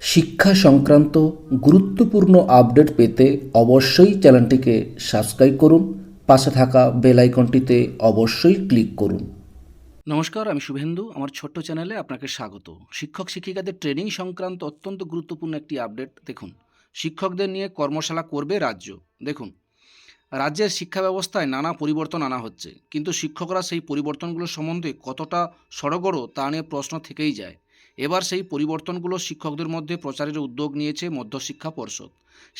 শিক্ষা সংক্রান্ত গুরুত্বপূর্ণ আপডেট পেতে অবশ্যই চ্যানেলটিকে সাবস্ক্রাইব করুন, পাশে থাকা বেল আইকনটিতে অবশ্যই ক্লিক করুন। নমস্কার, আমি শুভেন্দু, আমার ছোট্ট চ্যানেলে আপনাকে স্বাগত। শিক্ষক শিক্ষিকাদের ট্রেনিং সংক্রান্ত অত্যন্ত গুরুত্বপূর্ণ একটি আপডেট দেখুন। শিক্ষকদের নিয়ে কর্মশালা করবে রাজ্য। দেখুন, রাজ্যের শিক্ষা ব্যবস্থায় নানা পরিবর্তন আনা হচ্ছে। কিন্তু শিক্ষকরা সেই পরিবর্তনগুলো সম্বন্ধে কতটা সড়গড় তা নিয়ে প্রশ্ন থেকেই যায়। এবার সেই পরিবর্তনগুলো শিক্ষকদের মধ্যে প্রচারের উদ্যোগ নিয়েছে মধ্যশিক্ষা পর্ষদ।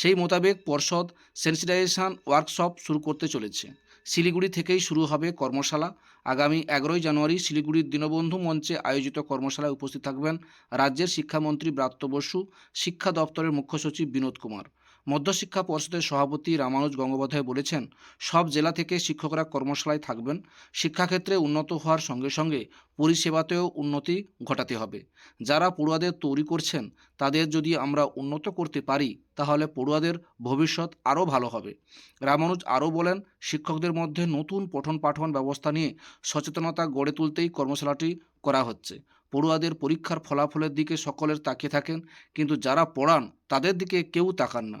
সেই মোতাবেক পর্ষদ সেন্সিটাইজেশন ওয়ার্কশপ শুরু করতে চলেছে। শিলিগুড়ি থেকেই শুরু হবে কর্মশালা। আগামী এগারোই জানুয়ারি শিলিগুড়ির দীনবন্ধু মঞ্চে আয়োজিত কর্মশালায় উপস্থিত থাকবেন রাজ্যের শিক্ষামন্ত্রী ব্রাত্য বসু, শিক্ষা দপ্তরের মুখ্য সচিব বিনোদ কুমার। মধ্যশিক্ষা পর্ষদের সভাপতি রামানুজ গঙ্গোপাধ্যায় বলেছেন, সব জেলা থেকে শিক্ষকরা কর্মশালায় থাকবেন। শিক্ষাক্ষেত্রে উন্নত হওয়ার সঙ্গে সঙ্গে পরিষেবাতেও উন্নতি ঘটাতে হবে। যারা পড়ুয়াদের তৈরি করছেন, তাদের যদি আমরা উন্নত করতে পারি, তাহলে পড়ুয়াদের ভবিষ্যৎ আরও ভালো হবে। রামানুজ আরও বলেন, শিক্ষকদের মধ্যে নতুন পঠন পাঠন ব্যবস্থা নিয়ে সচেতনতা গড়ে তুলতেই কর্মশালাটি করা হচ্ছে। পড়ুয়াদের পরীক্ষার ফলাফলের দিকে সকলের তাকিয়ে থাকেন, কিন্তু যারা পড়ান, তাদের দিকে কেউ তাকান না।